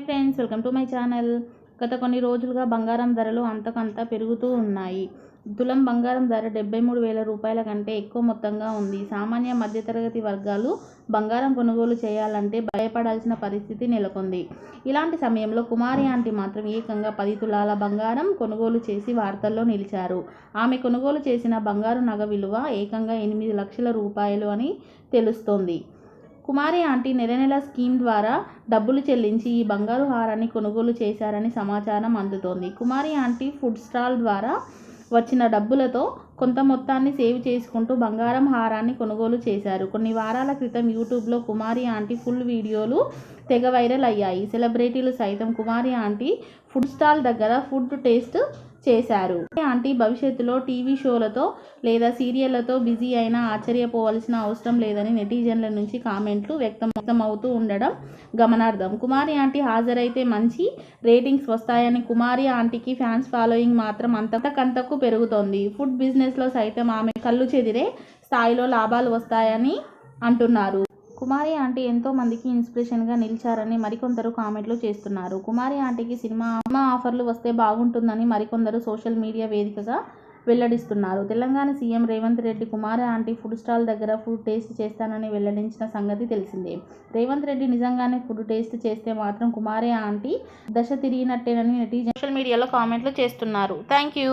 Hi friends welcome to my channel గత కొన్ని రోజులుగా బంగారం ధరలు అంతకంతా పెరుగుతూ ఉన్నాయి. తులం బంగారం ధర డెబ్బై మూడు వేల రూపాయల కంటే ఎక్కువ మొత్తంగా ఉంది. సామాన్య మధ్యతరగతి వర్గాలు బంగారం కొనుగోలు చేయాలంటే భయపడాల్సిన పరిస్థితి నెలకొంది. ఇలాంటి సమయంలో కుమారి ఆంటీ మాత్రం ఏకంగా పది తులాల బంగారం కొనుగోలు చేసి వార్తల్లో నిలిచారు. ఆమె కొనుగోలు చేసిన బంగారు నగ విలువ ఏకంగా ఎనిమిది లక్షల రూపాయలు అని తెలుస్తోంది. కుమారి ఆంటీ నెల నెల స్కీమ్ ద్వారా డబ్బులు చెల్లించి ఈ బంగారు హారాన్ని కొనుగోలు చేశారని సమాచారం అందుతోంది. కుమారి ఆంటీ ఫుడ్ స్టాల్ ద్వారా వచ్చిన డబ్బులతో కొంత మొత్తాన్ని సేవ్ చేసుకుంటూ బంగారం హారాన్ని కొనుగోలు చేశారు. కొన్ని వారాల క్రితం యూట్యూబ్లో కుమారి ఆంటీ ఫుల్ వీడియోలు తెగ వైరల్ అయ్యాయి. సెలబ్రిటీలు సైతం కుమారి ఆంటీ ఫుడ్ స్టాల్ దగ్గర ఫుడ్ టేస్ట్ చేశారు. ఆంటీ భవిష్యత్తులో టీవీ షోలతో లేదా సీరియళ్ళతో బిజీ అయినా ఆశ్చర్యపోవాల్సిన అవసరం లేదని నెటిజన్ల నుంచి కామెంట్లు వ్యక్తం వ్యక్తమవుతూ ఉండడం గమనార్థం కుమారి ఆంటీ హాజరైతే మంచి రేటింగ్స్ వస్తాయని కుమారి ఆంటీకి ఫ్యాన్స్ ఫాలోయింగ్ మాత్రం అంతకంతకు పెరుగుతోంది. ఫుడ్ బిజినెస్లో సైతం ఆమె కళ్ళు చెదిరే స్థాయిలో లాభాలు వస్తాయని అంటున్నారు. కుమారి ఆంటీ ఎంతో మందికి ఇన్స్పిరేషన్గా నిలిచారని మరికొందరు కామెంట్లు చేస్తున్నారు. కుమారి ఆంటీకి సినిమా సినిమా ఆఫర్లు వస్తే బాగుంటుందని మరికొందరు సోషల్ మీడియా వేదికగా వెల్లడిస్తున్నారు. Telangana CM Revanth Reddy Kumari aunty food stall దగ్గర ఫుడ్ టేస్ట్ చేస్తానని వెల్లడించిన సంగతి తెలిసిందే. రేవంత్ రెడ్డి నిజంగానే ఫుడ్ టేస్ట్ చేస్తే మాత్రం కుమారి ఆంటీ దశ తిరిగినట్టేనని నెటిజన్ సోషల్ మీడియాలో కామెంట్లు చేస్తున్నారు. Thank you